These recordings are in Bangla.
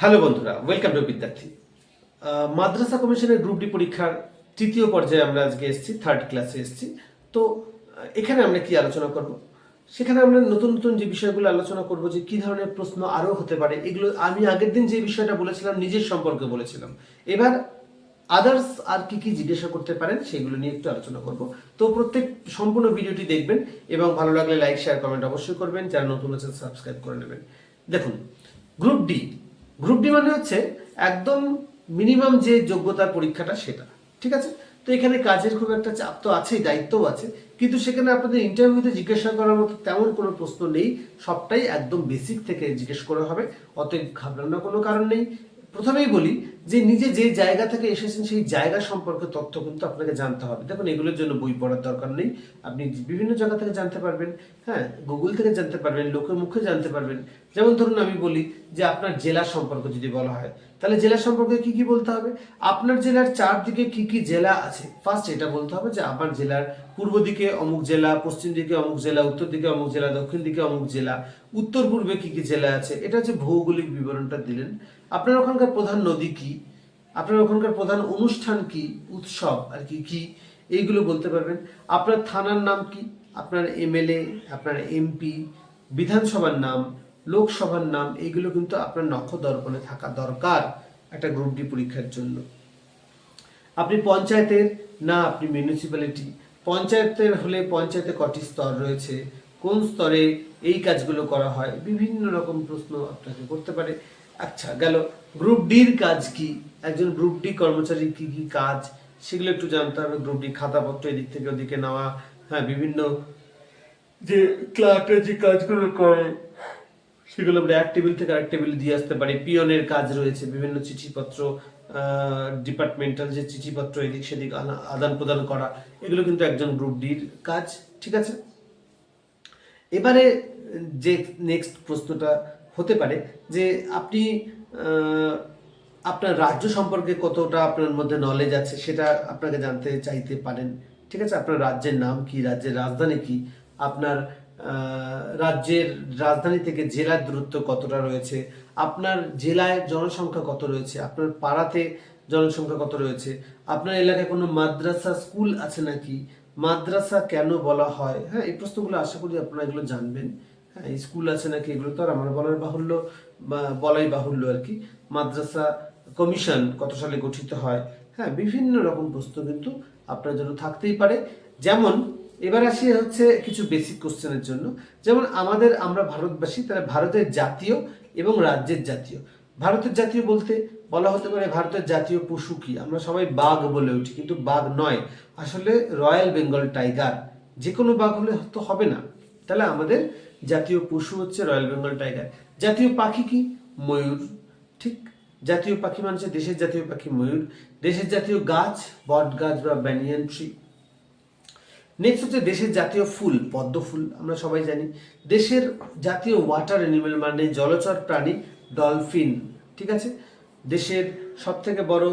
হ্যালো বন্ধুরা ওয়েলকাম টু বিদ্যার্থী মাদ্রাসা কমিশনের গ্রুপ ডি পরীক্ষার তৃতীয় পর্যায়ে আমরা আজকে এসেছি থার্ড ক্লাসে এসেছি। তো এখানে আমরা কি আলোচনা করব? সেখানে আমরা নতুন নতুন যে বিষয়গুলো আলোচনা করব, যে কি ধরনের প্রশ্ন আরও হতে পারে, এগুলো আমি আগের দিন যে বিষয়টা বলেছিলাম, নিজের সম্পর্কে বলেছিলাম। এবার আদার্স আর কি কি জিজ্ঞাসা করতে পারেন, সেগুলো নিয়ে একটু আলোচনা করব। তো প্রত্যেক, সম্পূর্ণ ভিডিওটি দেখবেন এবং ভালো লাগলে লাইক শেয়ার কমেন্ট অবশ্যই করবেন। যারা নতুন আছেন সাবস্ক্রাইব করে নেবেন। দেখুন গ্রুপ ডি গ্রুপ ডি মানে হচ্ছে একদম মিনিমাম যে যোগ্যতার পরীক্ষাটা সেটা, ঠিক আছে? তো এখানে কাজের খুব একটা চাপ তো আছেই, দায়িত্বও আছে, কিন্তু সেখানে আপনাদের ইন্টারভিউতে জিজ্ঞাসা করার মতো তেমন কোনো প্রশ্ন নেই, সবটাই একদম বেসিক থেকে জিজ্ঞেস করা হবে, অতএব ঘাবড়ানোর কোনো কারণ নেই। প্রথমেই বলি যে নিজে যে জায়গা থেকে এসেছেন সেই জায়গা সম্পর্কে তথ্য কিন্তু আপনাকে জানতে হবে। দেখুন, এগুলোর জন্য বই পড়ার দরকার নেই। আপনি বিভিন্ন জায়গা থেকে জানতে পারবেন হ্যাঁ গুগল থেকে জানতে পারবেন, লোকের মুখে জানতে পারবেন। যেমন ধরুন, আমি বলি যে আপনার জেলা সম্পর্কে যদি বলা হয়, তাহলে জেলা সম্পর্কে কি কি বলতে হবে? আপনার জেলার চারদিকে কি কি জেলা আছে? ফার্স্ট এটা বলতে হবে যে আমার জেলার পূর্ব দিকে অমুক জেলা, পশ্চিম দিকে অমুক জেলা, উত্তর দিকে অমুক জেলা, দক্ষিণ দিকে অমুক জেলা উত্তর পূর্বে কি কি জেলা আছে? এটা হচ্ছে ভৌগোলিক বিবরণটা দিলেন। আপনার ওখানকার প্রধান নদী কি? আপনার ওখানকার প্রধান অনুষ্ঠান কি? উৎসব আর কি কি? এইগুলো বলতে পারবেন। আপনার থানার নাম কি? আপনার এমএলএ, আপনার এমপি, বিধানসভার নাম, লোকসভার নাম, এইগুলো কিন্তু আপনার নক্ষ দর্পণে থাকা দরকার একটা গ্রুপ ডি পরীক্ষার জন্য। আপনি পঞ্চায়েতের না, আপনি মিউনিসিপ্যালিটি পঞ্চায়েতের হলে পঞ্চায়েতে কটি স্তর রয়েছে? কোন স্তরে এই কাজগুলো করা হয়? বিভিন্ন রকম প্রশ্ন আপনাকে করতে পারে। আচ্ছা গেল। গ্রুপ ডির কাজ কি? একজন গ্রুপ ডি কর্মচারী কি কি কাজ? সেগুলো একটু জানতে হবে। গ্রুপ ডি খাতাপত্র এদিক থেকে ওদিকে নেওয়া হ্যাঁ বিভিন্ন যে ক্লার্কের যে কাজগুলো করে, সেগুলো আমরা এক টেবিল থেকে আরেক টেবিল দিয়ে আসতে পারি। পিয়নের কাজ রয়েছে, বিভিন্ন চিঠিপত্র ডিপার্টমেন্টাল যে চিঠিপত্র এদিক সেদিক আদান প্রদান করা, এগুলো কিন্তু একজন গ্রুপ ডির কাজ, ঠিক আছে? এবারে যে নেক্সট প্রশ্নটা হতে পারে যে আপনি আপনার রাজ্য সম্পর্কে কতটা আপনার মধ্যে নলেজ আছে সেটা আপনাকে জানতে চাইতে পারেন। ঠিক আছে? আপনার রাজ্যের নাম কি? রাজ্যের রাজধানী কি? আপনার রাজ্যের রাজধানী থেকে জেলার দূরত্ব কতটা রয়েছে? আপনার জেলায় জনসংখ্যা কত রয়েছে? আপনার পাড়াতে জনসংখ্যা কত রয়েছে? আপনার এলাকায় কোনো মাদ্রাসা স্কুল আছে নাকি? মাদ্রাসা কেন বলা হয়? হ্যাঁ এই প্রশ্নগুলো আশা করি আপনারা এগুলো জানবেন। স্কুল আছে নাকি এগুলো তো আর আমার বলার বাহুল্য বা বলাই বাহুল্য আর কি। মাদ্রাসা কমিশন কত সালে গঠিত হয়? হ্যাঁ বিভিন্ন রকম প্রশ্ন কিন্তু আপনার জন্য থাকতেই পারে। যেমন, এবার আসি হচ্ছে কিছু বেসিক কোশ্চেনের জন্য। যেমন আমাদের আমরা ভারতবাসী, তাহলে ভারতের জাতীয় এবং রাজ্যের জাতীয়। ভারতের জাতীয় বলতে বলা হতে পারে ভারতের জাতীয় পশু কি? আমরা সবাই বাঘ বলে উঠি, কিন্তু বাঘ নয়। আসলে রয়্যাল বেঙ্গল টাইগার যে কোনো বাঘ হলে তো হবে না। তাহলে আমাদের জাতীয় পশু হচ্ছে রয়্যাল বেঙ্গল টাইগার। জাতীয় পাখি কি? ময়ূর। ঠিক? জাতীয় পাখি মানে দেশের জাতীয় পাখি ময়ূর। দেশের জাতীয় গাছ, বট গাছ বা ব্যানিয়ান ট্রি নেক্সট হচ্ছে দেশের জাতীয় ফুল, পদ্ম ফুল, আমরা সবাই জানি। দেশের জাতীয় ওয়াটার অ্যানিমেল মানে জলচর প্রাণী ডলফিন ঠিক আছে? দেশের সব থেকে বড়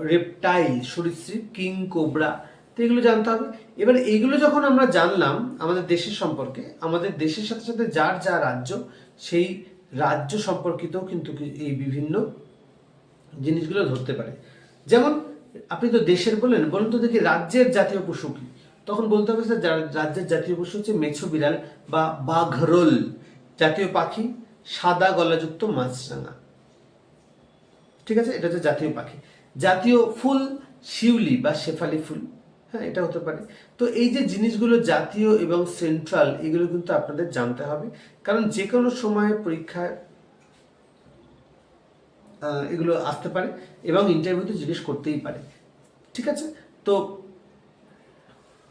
রেপটাইল সরীসৃপ, কিং কোবরা তো এগুলো জানতে হবে। এবার এইগুলো যখন আমরা জানলাম আমাদের দেশের সম্পর্কে, আমাদের দেশের সাথে সাথে যার যা রাজ্য, সেই রাজ্য সম্পর্কিতও কিন্তু এই বিভিন্ন জিনিসগুলো ধরতে পারে। যেমন আপনি তো দেশের বললেন, বলুন তো দেখি রাজ্যের জাতীয় পশু কি? তখন বলতে হবে স্যার রাজ্যের জাতীয় পশু হচ্ছে মেছো বিড়াল বা বাঘরোল, জাতীয় পাখি সাদা গলাযুক্ত মাছরাঙা। ঠিক আছে? এটা হচ্ছে জাতীয় পাখি। জাতীয় ফুল শিউলি বা শেফালি ফুল। হ্যাঁ এটা হতে পারে। তো এই যে জিনিসগুলো জাতীয় এবং সেন্ট্রাল এগুলো কিন্তু আপনাদের জানতে হবে। কারণ যে কোনো সময় পরীক্ষায় এগুলো আসতে পারে এবং ইন্টারভিউতে জিজ্ঞেস করতেই পারে। ঠিক আছে? তো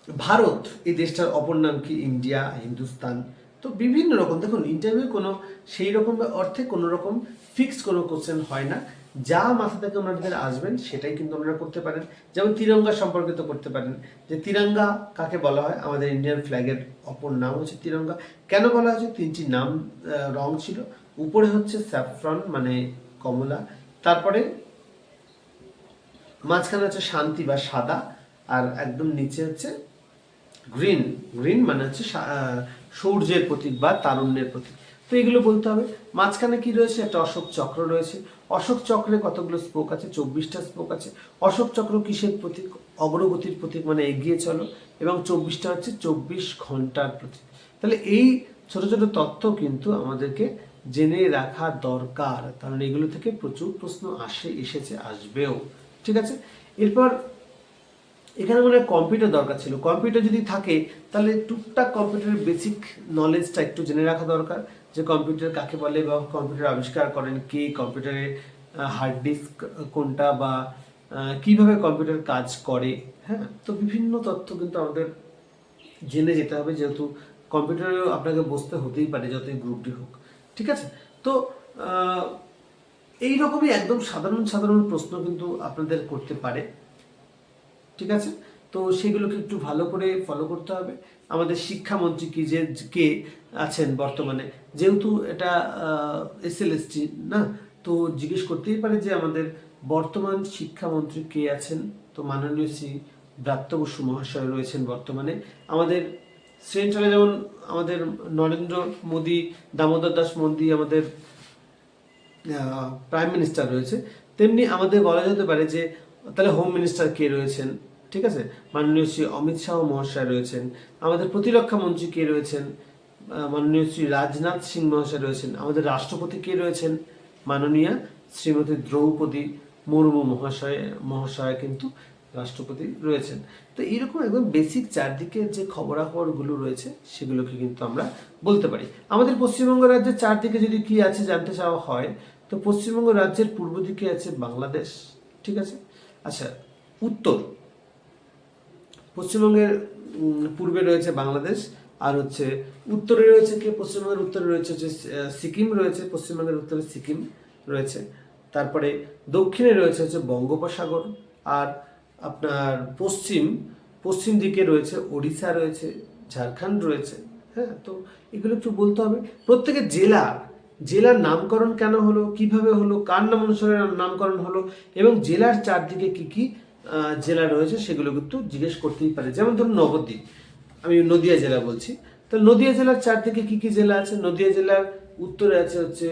ভারত, এই দেশটার অপর নাম কি? ইন্ডিয়া, হিন্দুস্তান। তো বিভিন্ন রকম, দেখুন ইন্টারভিউ কোনো সেই রকম অর্থে কোনো রকম ফিক্সড কোনো কোশ্চেন হয় না। যা মাথা থেকে ওনাদের আসবেন, সেটাই কিন্তু আপনারা করতে পারেন। যেমন তিরঙ্গা সম্পর্কিত করতে পারেন। যে তিরঙ্গা কাকে বলা হয়? আমাদের ইন্ডিয়ান ফ্ল্যাগের অপর নাম হচ্ছে তিরঙ্গা। কেন বলা হয়েছে? তিনটি নাম রং ছিল। উপরে হচ্ছে স্যাফ্রন মানে কমলা। তারপরে মাঝখানে হচ্ছে শান্তি বা সাদা। আর একদম নিচে হচ্ছে গ্রিন গ্রিন মানে হচ্ছে সূর্যের প্রতীক বা তারুণ্যের প্রতীক। তো এগুলো বলতে হবে। মাঝখানে কি রয়েছে? একটা অশোক চক্র রয়েছে। অশোক চক্রে কতগুলো স্পোক আছে? চব্বিশটা স্পোক আছে। অশোক চক্র কিসের প্রতীক? অগ্রগতির প্রতীক মানে এগিয়ে চলো এবং চব্বিশটা হচ্ছে চব্বিশ ঘণ্টার প্রতীক। তাহলে এই ছোট ছোট তথ্য কিন্তু আমাদেরকে জেনে রাখা দরকার। কারণ এগুলো থেকে প্রচুর প্রশ্ন আসে, এসেছে, আসবেও। ঠিক আছে? এরপর এখানে মনে কম্পিউটার দরকার ছিল। কম্পিউটার যদি থাকে, তাহলে টুকটাক কম্পিউটারের বেসিক নলেজটা একটু জেনে রাখা দরকার। যে কম্পিউটার কাকে বলে বা কম্পিউটার আবিষ্কার করেন কে কম্পিউটারে হার্ড ডিস্ক কোনটা বা কীভাবে কম্পিউটার কাজ করে হ্যাঁ? তো বিভিন্ন তথ্য কিন্তু আমাদের জেনে যেতে হবে যেহেতু কম্পিউটারেও আপনাকে বসতে হতেই পারে যতই গ্রুপটি হোক, ঠিক আছে? তো এই রকমই একদম সাধারণ সাধারণ প্রশ্ন কিন্তু আপনাদের করতে পারে, ঠিক আছে? তো সেগুলোকে একটু ভালো করে ফলো করতে হবে। আমাদের শিক্ষামন্ত্রী কি যে, কে আছেন বর্তমানে? যেহেতু এটা এস এল না? তো জিজ্ঞেস করতেই পারে যে আমাদের বর্তমান শিক্ষামন্ত্রী কে আছেন? তো মাননীয় শ্রী ব্রাত্য বসু মহাশয় রয়েছেন বর্তমানে। আমাদের সেন্ট্রালে যেমন আমাদের নরেন্দ্র মোদী, দামোদর দাস মোদী আমাদের প্রাইম মিনিস্টার রয়েছে, তেমনি আমাদের বলা যেতে পারে যে, তাহলে হোম মিনিস্টার কে রয়েছেন? ঠিক আছে? মাননীয় শ্রী অমিত শাহ মহাশয় রয়েছেন। আমাদের প্রতিরক্ষা মন্ত্রী কে রয়েছেন? মাননীয় শ্রী রাজনাথ সিং মহাশয় রয়েছেন। আমাদের রাষ্ট্রপতি কে রয়েছেন? মাননীয়া শ্রীমতী দ্রৌপদী মুর্মু মহাশয় মহাশয় কিন্তু রাষ্ট্রপতি রয়েছেন। তো এরকম একদম বেসিক চারদিকে যে খবরাখবরগুলো রয়েছে, সেগুলোকে কিন্তু আমরা বলতে পারি। আমাদের পশ্চিমবঙ্গ রাজ্যের চারদিকে যদি কি আছে জানতে চাওয়া হয়, তো পশ্চিমবঙ্গ রাজ্যের পূর্ব দিকে আছে বাংলাদেশ, ঠিক আছে? আচ্ছা উত্তর। পশ্চিমবঙ্গের পূর্বে রয়েছে বাংলাদেশ, আর হচ্ছে উত্তরে রয়েছে কি? পশ্চিমবঙ্গের উত্তরে রয়েছে হচ্ছে সিকিম রয়েছে, পশ্চিমবঙ্গের উত্তরে সিকিম রয়েছে। তারপরে দক্ষিণে রয়েছে হচ্ছে বঙ্গোপসাগর, আর আপনার পশ্চিম পশ্চিম দিকে রয়েছে ওড়িশা রয়েছে, ঝাড়খণ্ড রয়েছে হ্যাঁ? তো এগুলো একটু বলতে হবে। প্রত্যেকের জেলা, জেলার নামকরণ কেন হলো, কীভাবে হলো, কার নাম অনুসারে নামকরণ হলো, এবং জেলার চারদিকে কি কি জেলা রয়েছে, সেগুলো কিন্তু জিজ্ঞেস করতেই পারে। যেমন ধরুন নবদ্বীপ। আমি নদিয়া জেলা বলছি। তো নদিয়া জেলার চারদিকে কি কি জেলা আছে? নদিয়া জেলার উত্তরে আছে হচ্ছে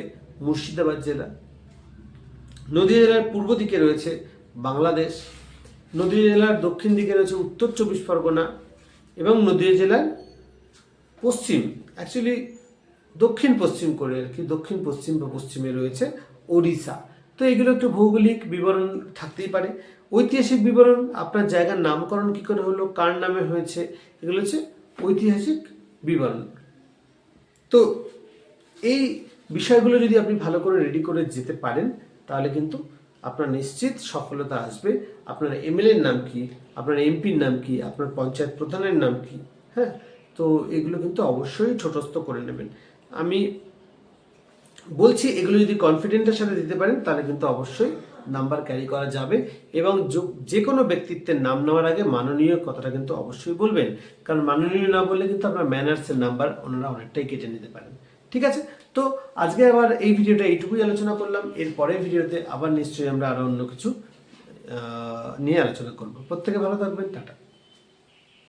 মুর্শিদাবাদ জেলা। নদীয়া জেলার পূর্ব দিকে রয়েছে বাংলাদেশ। নদীয়া জেলার দক্ষিণ দিকে রয়েছে উত্তর চব্বিশ পরগনা এবং নদীয়া জেলার পশ্চিম অ্যাকচুয়ালি দক্ষিণ পশ্চিম করে আর কি দক্ষিণ পশ্চিম বা পশ্চিমে রয়েছে ওড়িশা। তো এগুলো একটু ভৌগোলিক বিবরণ থাকতেই পারে। ঐতিহাসিক বিবরণ, আপনার জায়গার নামকরণ কি করে হলো, কার নামে হয়েছে, এগুলো হচ্ছে ঐতিহাসিক বিবরণ। তো এই বিষয়গুলো যদি আপনি ভালো করে রেডি করে যেতে পারেন, তাহলে কিন্তু আপনার নিশ্চিত সফলতা আসবে। আপনার এমএলএর নাম কি, আপনার এমপির নাম কি, আপনার পঞ্চায়েত প্রধানের নাম কি হ্যাঁ? তো এগুলো কিন্তু অবশ্যই ছোটস্থ করে নেবেন। আমি বলছি, এগুলো যদি কনফিডেন্টের সাথে দিতে পারেন, তাহলে কিন্তু অবশ্যই নাম্বার ক্যারি করা যাবে এবং যো- কোনো ব্যক্তিত্বের নাম নেওয়ার আগে মাননীয় কথাটা কিন্তু অবশ্যই বলবেন। কারণ মাননীয় না বললে কিন্তু আপনার ম্যানার্সের নাম্বার ওনারা অনেকটাই কেটে নিতে পারেন। ঠিক আছে? তো আজকে আবার এই ভিডিওটা এইটুকুই আলোচনা করলাম। এর পরের ভিডিওতে আবার নিশ্চয়ই আমরা আরও অন্য কিছু নিয়ে আলোচনা করব। প্রত্যেকে ভালো থাকবেন, টাটা।